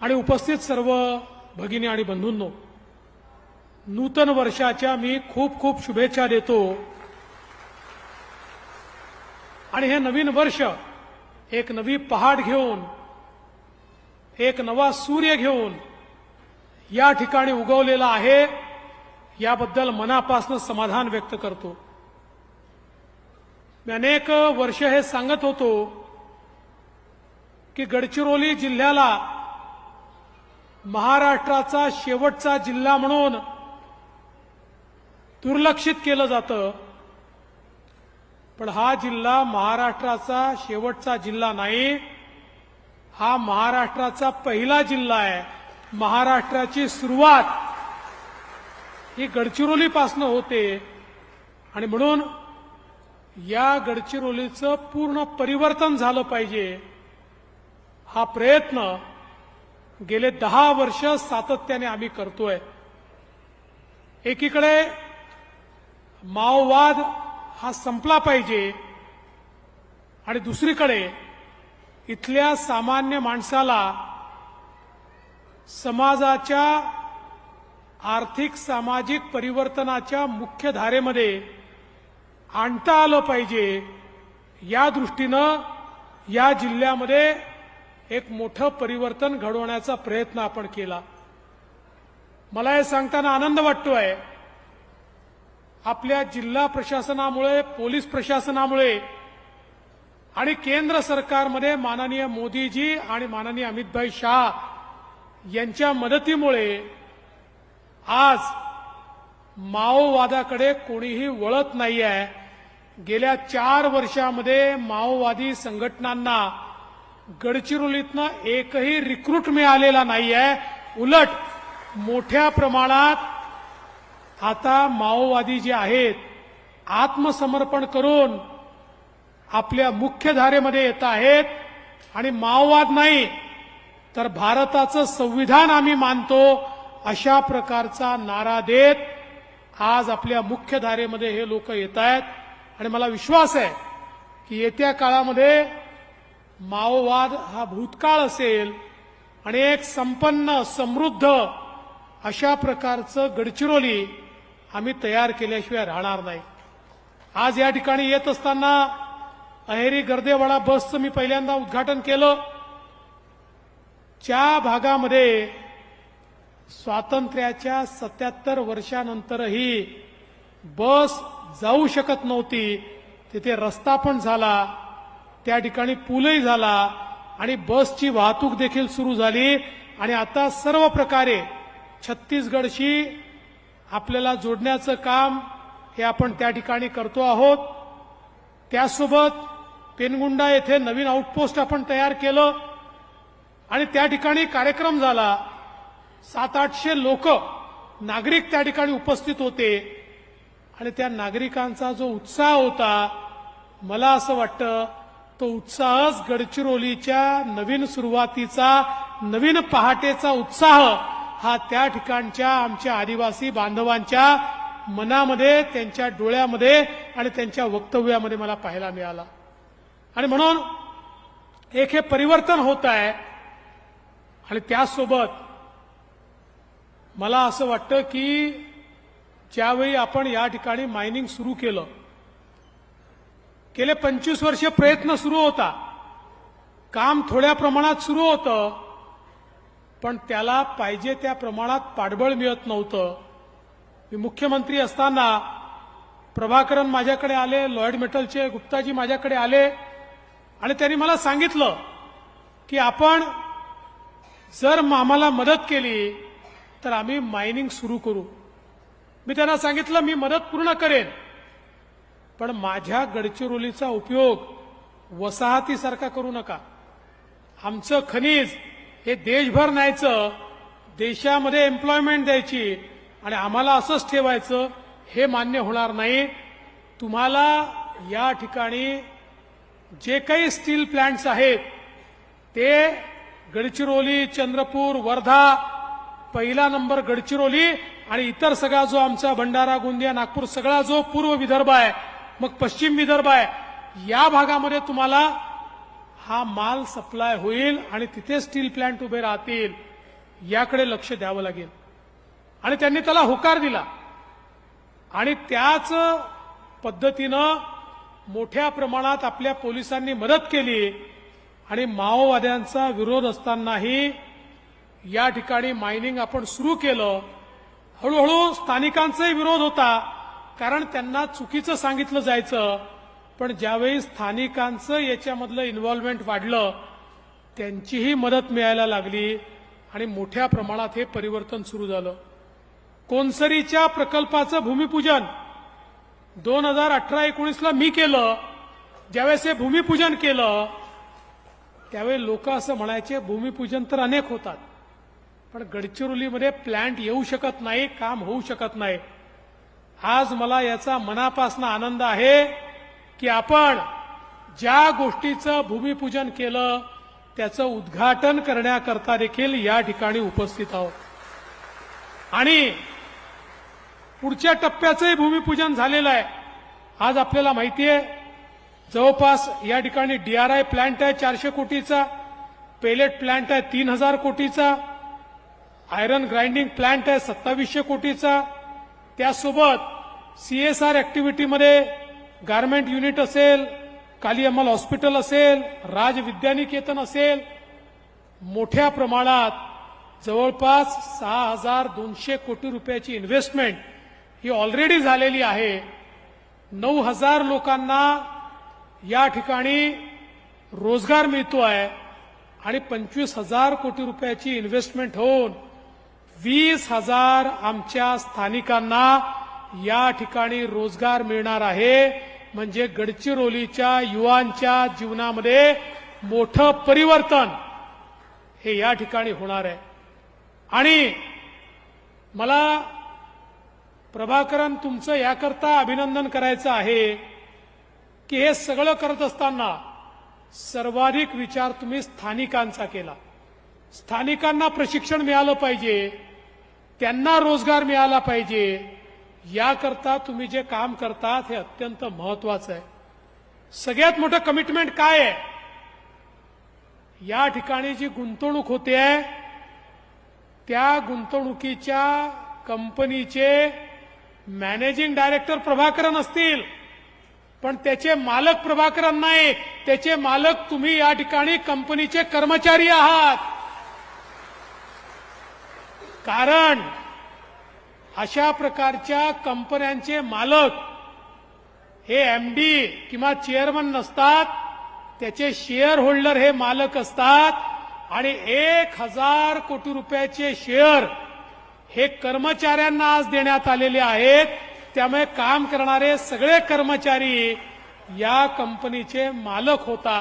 आणि उपस्थित सर्व भगिनी आणि बंधूंनो नूतन वर्षाच्या मी खूप खूप शुभेच्छा देतो. आणि हे नवीन वर्ष एक नवी पहाट घेऊन एक नवा सूर्य घेऊन या ठिकाणी उगवलेला आहे याबद्दल मनापासून समाधान व्यक्त करतो. मी अनेक वर्ष हे सांगत होतो की गडचिरोली जिल्ह्याला महाराष्ट्राचा शेवटचा जिल्हा म्हणून दुर्लक्षित केलं जातं. पण हा जिल्हा महाराष्ट्राचा शेवटचा जिल्हा नाही. हा महाराष्ट्राचा पहिला जिल्हा आहे. महाराष्ट्राची सुरुवात ही गडचिरोलीपासनं होते. आणि म्हणून या गडचिरोलीचं पूर्ण परिवर्तन झालं पाहिजे. हा प्रयत्न गेले दहा वर्ष सातत्याने आम्ही करतोय. एकीकडे माओवाद हा संपला पाहिजे आणि दुसरीकडे इथल्या सामान्य माणसाला समाजाच्या आर्थिक सामाजिक परिवर्तनाच्या मुख्य धारेमध्ये आणता आलं पाहिजे या दृष्टीनं या जिल्ह्यामध्ये एक मोठं परिवर्तन घडवण्याचा प्रयत्न आपण केला. मला हे सांगताना आनंद वाटतोय. आपल्या जिल्हा प्रशासनामुळे पोलीस प्रशासनामुळे आणि केंद्र सरकारमध्ये माननीय मोदीजी आणि माननीय अमितभाई शहा यांच्या मदतीमुळे आज माओवादाकडे कोणीही वळत नाही आहे गेल्या चार वर्षामध्ये माओवादी संघटनांना गडचिरोलीतनं एकही रिक्रूट मिळालेला नाही आहे उलट मोठ्या प्रमाणात आता माओवादी जे आहेत आत्मसमर्पण करून आपल्या मुख्य धारेमध्ये येत आहेत. आणि माओवाद नाही तर भारताचं संविधान आम्ही मानतो अशा प्रकारचा नारा देत आज आपल्या मुख्य धारेमध्ये हे लोक येत आहेत. आणि मला विश्वास आहे की येत्या काळामध्ये माओवाद हा भूतकाळ असेल आणि एक संपन्न समृद्ध अशा प्रकारचं गडचिरोली आम्ही तयार केल्याशिवाय राहणार नाही. आज या ठिकाणी येत असताना अहेरी गर्देवाडा बसचं मी पहिल्यांदा उद्घाटन केलं. ज्या भागामध्ये स्वातंत्र्याच्या सत्याहत्तर वर्षानंतरही बस जाऊ शकत नव्हती. तिथे रस्ता पण झाला. त्या ठिकाणी पूलही झाला आणि बसची वाहतूक देखील सुरू झाली. आणि आता सर्व प्रकारे छत्तीसगडशी आपल्याला जोडण्याचं काम हे आपण त्या ठिकाणी करतो आहोत. त्यासोबत पेनगुंडा येथे नवीन आउटपोस्ट आपण तयार केलं. आणि त्या ठिकाणी कार्यक्रम झाला. सात आठशे लोक नागरिक त्या ठिकाणी उपस्थित होते. आणि त्या नागरिकांचा जो उत्साह होता मला असं वाटतं तो उत्साहच गडचिरोलीच्या नवीन सुरुवातीचा नवीन पहाटेचा उत्साह हा त्या ठिकाणच्या आमच्या आदिवासी बांधवांच्या मनामध्ये त्यांच्या डोळ्यामध्ये आणि त्यांच्या वक्तव्यामध्ये मला पाहायला मिळाला. आणि म्हणून एक हे परिवर्तन होत आहे आणि त्यासोबत मला असं वाटतं की ज्यावेळी आपण या ठिकाणी मायनिंग सुरू केलं गेले पंचवीस वर्ष प्रयत्न सुरू होता. काम थोड्या प्रमाणात सुरू होतं पण त्याला पाहिजे त्या प्रमाणात पाठबळ मिळत नव्हतं. मी मुख्यमंत्री असताना प्रभाकरन माझ्याकडे आले लॉयड मेटलचे गुप्ताजी माझ्याकडे आले आणि त्यांनी मला सांगितलं की आपण जर आम्हाला मदत केली तर आम्ही मायनिंग सुरू करू. मी त्यांना सांगितलं मी मदत पूर्ण करेन. पण माझ्या गडचिरोलीचा उपयोग वसाहतीसारखा करू नका. आमचं खनिज हे देशभर न्यायचं देशामध्ये एम्प्लॉयमेंट द्यायची आणि आम्हाला असंच ठेवायचं हे मान्य होणार नाही. तुम्हाला या ठिकाणी जे काही स्टील प्लांट्स आहेत ते गडचिरोली चंद्रपूर वर्धा पहिला नंबर गडचिरोली आणि इतर सगळा जो आमचा भंडारा गोंदिया नागपूर सगळा जो पूर्व विदर्भ आहे मग पश्चिम विदर्भ आहे. या भागामध्ये तुम्हाला हा माल सप्लाय होईल आणि तिथे स्टील प्लांट उभे राहतील. याकडे लक्ष द्यावं लागेल. आणि त्यांनी त्याला होकार दिला. आणि त्याच पद्धतीनं मोठ्या प्रमाणात आपल्या पोलिसांनी मदत केली. आणि माओवाद्यांचा विरोध असतानाही या ठिकाणी मायनिंग आपण सुरू केलं. हळूहळू स्थानिकांचाही विरोध होता. कारण त्यांना चुकीचं सांगितलं जायचं पण ज्यावेळी स्थानिकांचं याच्यामधलं इन्व्हॉल्वमेंट वाढलं त्यांचीही मदत मिळायला लागली आणि मोठ्या प्रमाणात हे परिवर्तन सुरू झालं. कोनसरीच्या प्रकल्पाचं भूमिपूजन दोन हजार अठरा एकोणीसला मी केलं. ज्यावेळेस हे भूमिपूजन केलं त्यावेळी लोक असं म्हणायचे भूमिपूजन तर अनेक होतात पण गडचिरोलीमध्ये प्लॅन्ट येऊ शकत नाही काम होऊ शकत नाही. आज मला याचा मनापासून आनंद आहे की आपण ज्या गोष्टीचं भूमिपूजन केलं त्याचं उद्घाटन करण्याकरता देखील या ठिकाणी उपस्थित आहोत. आणि पुढच्या टप्प्याचंही भूमिपूजन झालेलं आहे. आज आपल्याला माहिती आहे जवळपास या ठिकाणी डीआरआय प्लांट आहे चारशे कोटीचा पेलेट प्लांट आहे तीन हजार कोटीचा आयरन ग्राइंडिंग प्लांट आहे सत्तावीसशे कोटीचा त्यासोबत सीएसआर ऍक्टिव्हिटीमध्ये गारमेंट युनिट असेल काली अमल हॉस्पिटल असेल राज विद्यानिकेतन असेल मोठ्या प्रमाणात जवळपास सहा हजार दोनशे कोटी रुपयाची इन्व्हेस्टमेंट ही ऑलरेडी झालेली आहे. नऊ हजार लोकांना या ठिकाणी रोजगार मिळतो आहे आणि पंचवीस हजार कोटी रुपयाची इन्व्हेस्टमेंट होऊन वीस हजार आमच्या स्थानिकांना या ठिकाणी रोजगार मिळणार आहे. म्हणजे गडचिरोलीच्या युवांच्या जीवनामध्ये मोठं परिवर्तन हे या ठिकाणी होणार आहे. आणि मला प्रभाकरन तुमचं याकरता अभिनंदन करायचं आहे की हे सगळं करत असताना सर्वाधिक विचार तुम्ही स्थानिकांचा केला. स्थानिकांना प्रशिक्षण मिळालं पाहिजे. त्यांना रोजगार मिळाला पाहिजे. याकरता तुम्ही जे काम करतात हे अत्यंत महत्वाचं आहे. सगळ्यात मोठं कमिटमेंट काय आहे? या ठिकाणी जी गुंतवणूक होते आहे त्या गुंतवणुकीच्या कंपनीचे मॅनेजिंग डायरेक्टर प्रभाकरन असतील. पण त्याचे मालक प्रभाकरन नाही त्याचे मालक तुम्ही या ठिकाणी कंपनीचे कर्मचारी आहात. कारण अशा प्रकारच्या कंपन्यांचे मालक हे एमडी किंवा चेअरमन नसतात. त्याचे शेअर होल्डर हे मालक असतात. आणि एक हजार कोटी रुपयाचे शेअर हे कर्मचाऱ्यांना आज देण्यात आलेले आहेत. त्यामुळे काम करणारे सगळे कर्मचारी या कंपनीचे मालक होतात.